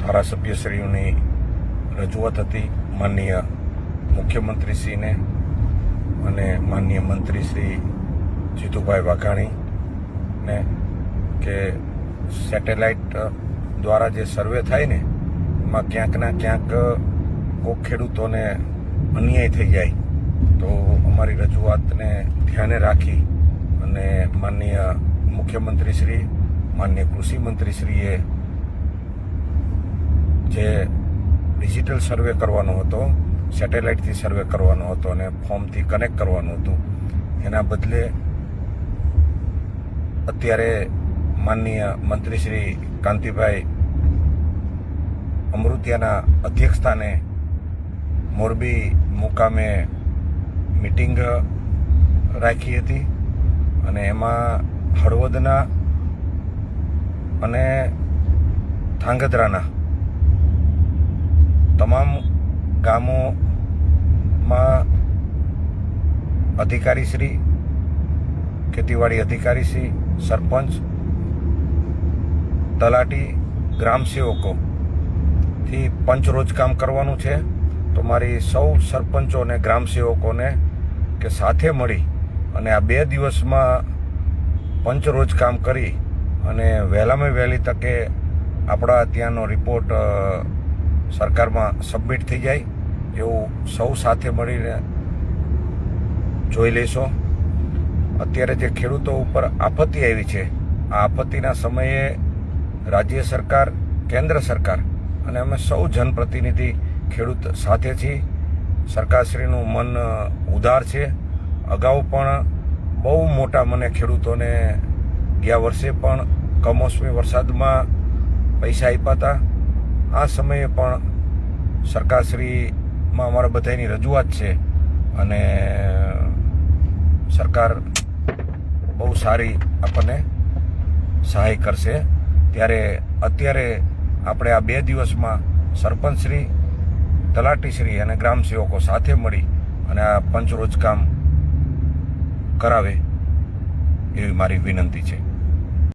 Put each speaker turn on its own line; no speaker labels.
ધારાસભ્યશ્રીઓની રજૂઆત હતી. માનનીય મુખ્યમંત્રીશ્રીને અને માનનીય મંત્રી શ્રી જીતુભાઈ વાઘાણીને કે સેટેલાઇટ દ્વારા જે સર્વે થાય ને, એમાં ક્યાંકના ક્યાંક કોક ખેડૂતોને અન્યાય થઈ જાય. તો અમારી રજૂઆતને ધ્યાને રાખી અને માનનીય મુખ્યમંત્રી શ્રી માનનીય કૃષિ મંત્રીશ્રીએ જે ડિજિટલ સર્વે કરવાનો હતો સેટેલાઇટથી સર્વે કરવાનો હતો અને ફોર્મથી કનેક્ટ કરવાનું હતું, એના બદલે અત્યારે માનનીય મંત્રી શ્રી કાંતિભાઈ અમૃતિયાના અધ્યક્ષસ્થાને મોરબી મુકામે મિટિંગ રાખી હતી અને એમાં હળવદના અને ધાંગધ્રાના તમામ ગામોમાં અધિકારીશ્રી, ખેતીવાડી અધિકારીશ્રી, સરપંચ, તલાટી ગ્રામ સેવકોથી પંચરોજ કામ કરવાનું છે. તો મારી સૌ સરપંચો અને ગ્રામ સેવકોને કે સાથે મળી અને આ બે દિવસમાં પંચરોજ કામ કરી અને વહેલામાં વહેલી તકે આપણા ત્યાંનો રિપોર્ટ સરકારમાં સબમિટ થઈ જાય, એવું સૌ સાથે મળીને જોઈ લેશો અત્યારે જે ખેડૂતો ઉપર આપત્તિ આવી છે, આ આપત્તિના સમયે રાજ્ય સરકાર, કેન્દ્ર સરકાર અને અમે સૌ જનપ્રતિનિધિ ખેડૂત સાથે છીએ. સરકારશ્રીનું મન ઉદાર છે. અગાઉ પણ બહુ મોટા મને ખેડૂતોને ગયા વર્ષે પણ કમોસમી વરસાદમાં પૈસા આપ્યા હતા. આ સમયે પણ સરકારશ્રીમાં અમારા બધાની રજૂઆત છે અને સરકાર બહુ સારી આપણને સહાય કરશે. ત્યારે અત્યારે આપણે આ બે દિવસમાં સરપંચશ્રી, તલાટીશ્રી અને ગ્રામ સેવકો સાથે મળી અને આ પંચરોજ કામ કરાવે એવી મારી વિનંતી છે.